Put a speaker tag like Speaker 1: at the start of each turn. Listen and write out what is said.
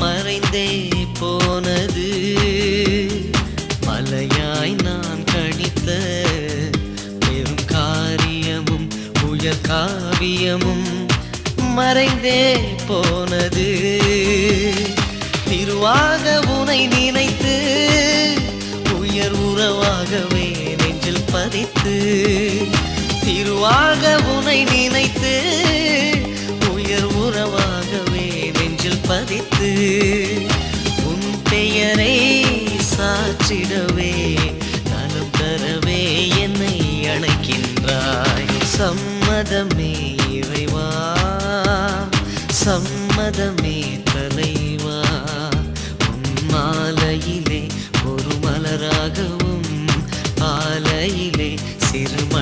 Speaker 1: மறைந்தே போனது. மலையாய் நான் கணித்த பெரும் காரியமும் உயர் காவியமும் மறைந்தே போனது. திருவாக உனை நினைத்து உயர் உறவாகவே நெஞ்சில் பதித்து திருவாக உனை நினைத்து நெஞ்சில் உன் பெயரை சாற்றிடவே நலம் தரவே என்னை அழைக்கின்றாய். சம்மதமே இறைவா சம்மதமே தலைவா. உன் மாலையிலே ஒரு மலராகவும் ஆலையிலே சிறுமண